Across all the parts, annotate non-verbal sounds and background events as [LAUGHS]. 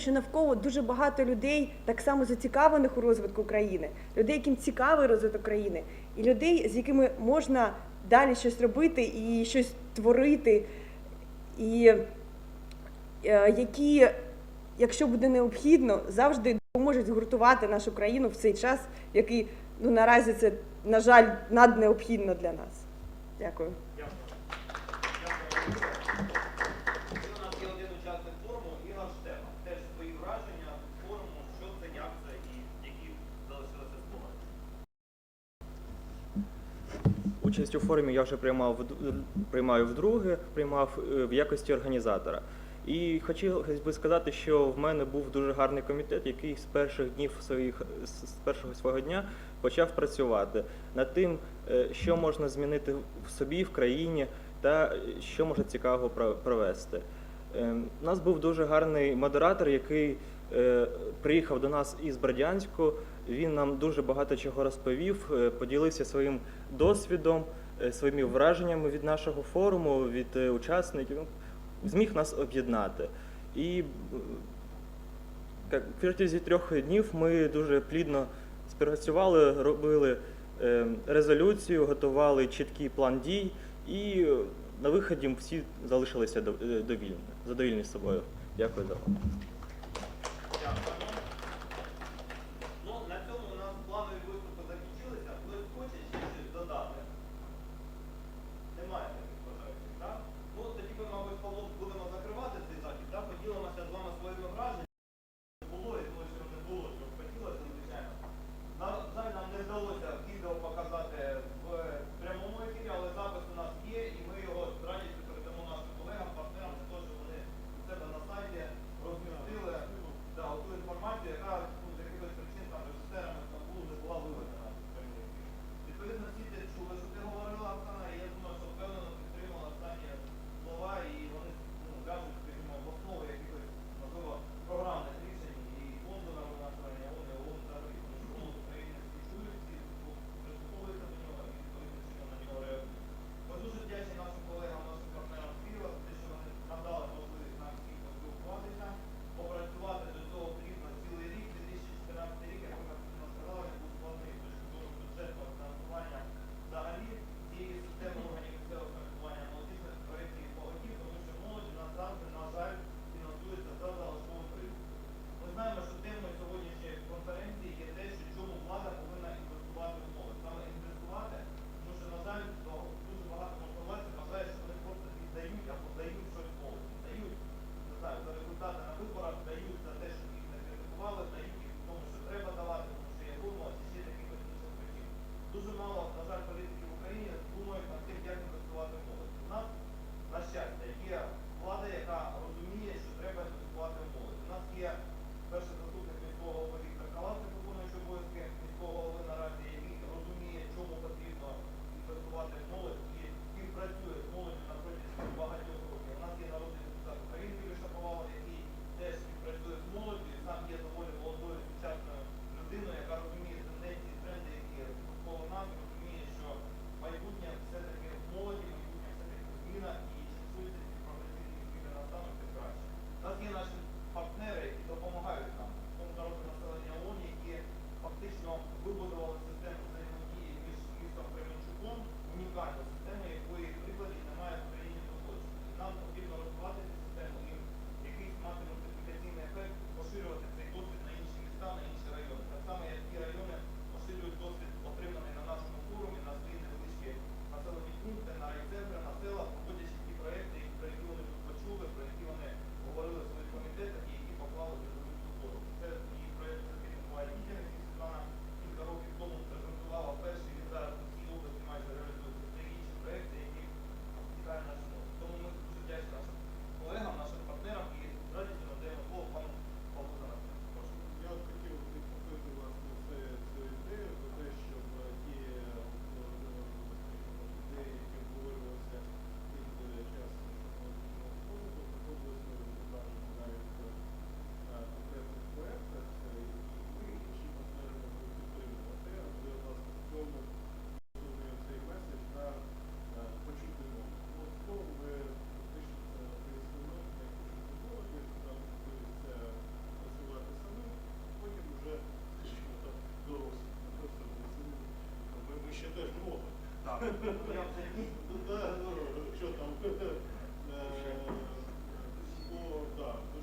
що навколо дуже багато людей, так само зацікавлених у розвитку країни, людей, яким цікавий розвиток країни, і людей, з якими можна далі щось робити і щось творити, і е, які, якщо буде необхідно, завжди допоможуть згуртувати нашу країну в цей час, який ну наразі це, на жаль, наднеобхідно для нас. Дякую. І у нас є один учасник форуму, Ігор Штема. Теж свої враження від форуму, що це, як це і які залишилися спогади. Участь у форумі я вже приймав приймаю вдруге, приймав е, в якості організатора. І хотілося би сказати, що в мене був дуже гарний комітет, який з перших днів своїх з першого свого дня почав працювати над тим, е, що можна змінити в собі, в країні, та е, що може цікавого про- провести. Е, У нас був дуже гарний модератор, який е, приїхав до нас із Бердянську. Він нам дуже багато чого розповів, е, поділився своїм досвідом, е, своїми враженнями від нашого форуму, від е, учасників. Зміг нас об'єднати. І е, протягом трьох днів ми дуже плідно співпрацювали, робили е, резолюцію, готували чіткий план дій, і е, на виході всі залишилися е, довільні, задовільні собою. Дякую за увагу. regardless. Что там? [LAUGHS]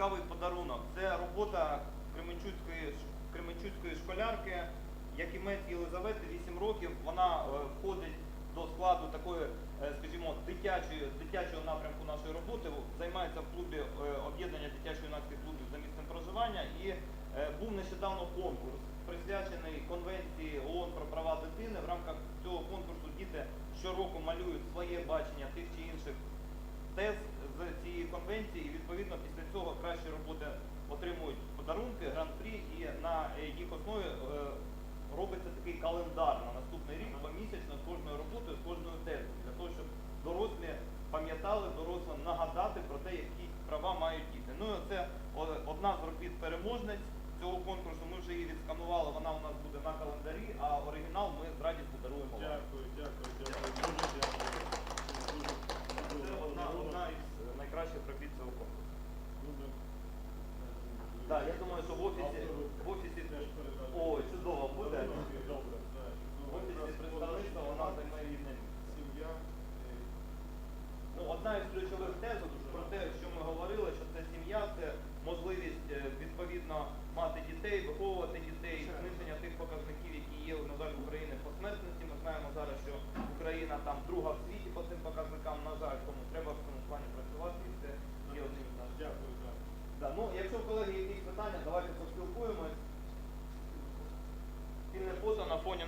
цікавий подарунок. Це робота Кременчуцької Кременчуцької школярки, Якімець Єлизавети, 8 років. Вона е, входить до складу такої, е, скажімо, дитячої, дитячого напрямку нашої роботи, займається в клубі е, об'єднання дитячої юнацьких клубів за місцем проживання і був нещодавно конкурс. Так, я думаю, що в офісі, в офісі теж о, чудово буде. В офісі представництва вона такий рівень. Ну, одна із ключових тез про те, що ми говорили, що це сім'я, це можливість е, відповідно мати дітей, виховувати.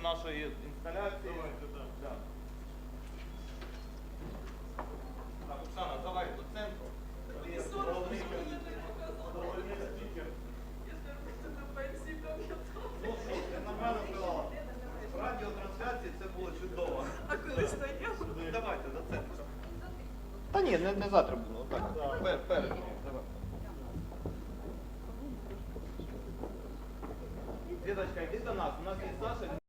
нашої інсталяції. Давайте, так. Да. Так, Оксана, давай до центру. Головний стікер. Ну що, ти на. Радіотрансляції це було чудово. А коли стояв? Ну, давайте до центру. Та ні, не, не завтра було, так. Пер. Давай. Дідочка, йди до нас, у нас є Саша.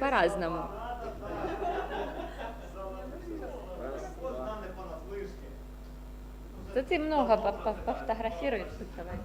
по-разному. Да ты много пофотографируешь, давай.